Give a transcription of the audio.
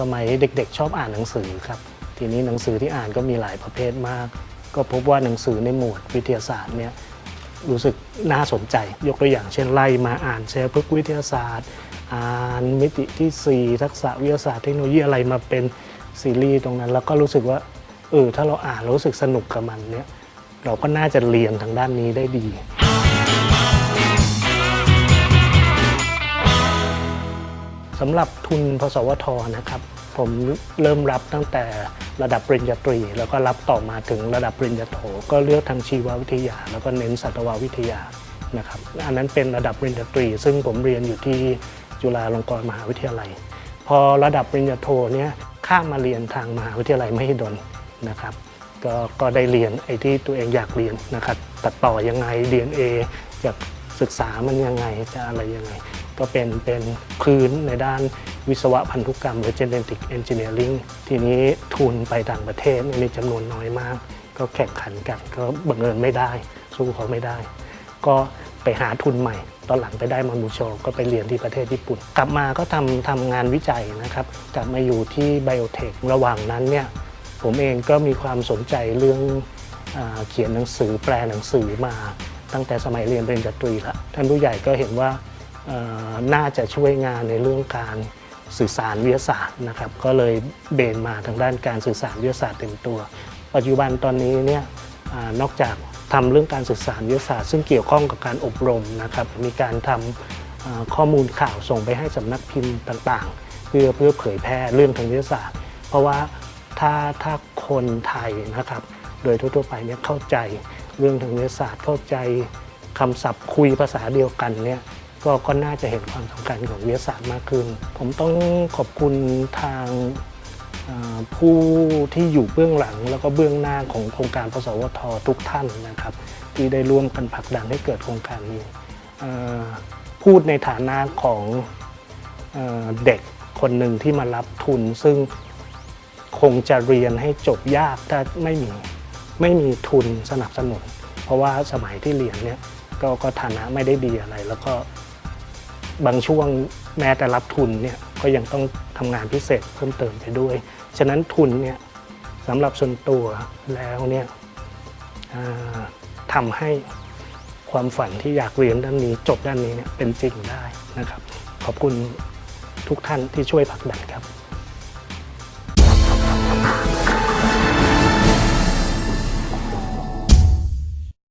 สมัยเด็กๆ ชอบอ่านหนังสือครับ ทีนี้หนังสือที่อ่านก็มีหลายประเภทมาก ก็พบว่าหนังสือในหมวดวิทยาศาสตร์เนี่ยรู้สึกน่าสนใจ ยกตัวอย่างเช่นไล่มาอ่านเชิงพฤกษ์วิทยาศาสตร์ อ่านมิติที่ 4 ทักษะวิทยาศาสตร์เทคโนโลยีอะไรมาเป็นซีรีส์ตรงนั้น แล้วก็รู้สึกว่าเออถ้าเราอ่านรู้สึกสนุกกับมันเนี่ยเราก็น่าจะเรียนทางด้านนี้ได้ดี สำหรับทุนพสวทนะครับ ผมเริ่มรับตั้งแต่ระดับปริญญาตรี แล้วก็รับต่อมาถึงระดับปริญญาโทก็เลือกทางชีววิทยา แล้วก็เน้นสัตววิทยานะครับอันนั้นเป็นระดับปริญญาตรี ซึ่งผมเรียนอยู่ที่จุฬาลงกรณ์มหาวิทยาลัย พอระดับปริญญาโทเนี่ยข้ามมาเรียนทางมหาวิทยาลัยมหิดลนะครับก็ก็ได้เรียนไอ้ที่ตัวเองอยากเรียนนะครับตัดต่อยังไง DNA จาก ศึกษามันยังไงจะอะไรยังไง ก็เป็นเป็นพื้นในด้านวิศวะพันธุกรรม หรือ genetic engineering ทีนี้ทุนไปต่างประเทศมีจำนวนน้อยมาก ก็แข่งขันกันก็บังเอิญไม่ได้ สู้เขาไม่ได้ ก็ไปหาทุนใหม่ ตอนหลังไปได้มามูโชก็ไปเรียนที่ประเทศญี่ปุ่น กลับมาก็ทำทำงานวิจัยนะครับ กลับมาอยู่ที่ไบโอเทคระหว่างนั้นเนี่ยผมเองก็มีความสนใจเรื่องอเขียนหนังสือแปลหนังสือมา ตั้งแต่สมัยเรียนปริญญาตรีแล้วท่านผู้ใหญ่ก็เห็นว่าน่าจะช่วยงานในเรื่องการสื่อสารวิทยาศาสตร์นะครับก็เลยเบนมาทางด้านการสื่อสารวิทยาศาสตร์เต็มตัว ปัจจุบันตอนนี้เนี่ยอนอกจากทำเรื่องการสื่อสารวิทยาศาสตร์ ซึ่งเกี่ยวข้องกับการอบรมนะครับมีการทำอ่าข้อมูลข่าวส่งไปให้สำนักพิมพ์ต่างๆ เพื่อเพื่อเผยแพร่เรื่องทางวิทยาศาสตร์ เพราะว่าถ้าถ้าคนไทยนะครับโดยทั่วๆไปเนี่ยเข้าใจ เรื่องทางวิทยาศาสตร์เข้าใจคำศัพท์คุยภาษาเดียวกันเนี่ยก็ก็น่าจะเห็นความสำคัญของวิทยาศาสตร์มากขึ้น ผมต้องขอบคุณทางผู้ที่อยู่เบื้องหลังแล้วก็เบื้องหน้าของโครงการพสวททุกท่านนะครับ ที่ได้ร่วมกันผลักดันให้เกิดโครงการนี้พูดในฐานะของเด็กคนหนึ่งที่มารับทุน ซึ่งคงจะเรียนให้จบยากถ้าไม่มีไม่มีทุนสนับสนุน ราะว่าสมัยที่เรียนเนี่ยก็ก็ฐานะไม่ได้ดีอะไร แล้วก็บางช่วงแม้แต่รับทุนเนี่ยก็ยังต้องทำงานพิเศษเพิ่มเติมไปด้วย ฉะนั้นทุนเนี่ยสำหรับส่วนตัวแล้วเนี่ยทำให้ความฝันที่อยากเรียนด้านนี้จบด้านนี้เนี่ยเป็นจริงได้นะครับ ขอบคุณทุกท่านที่ช่วยผลักดันครับ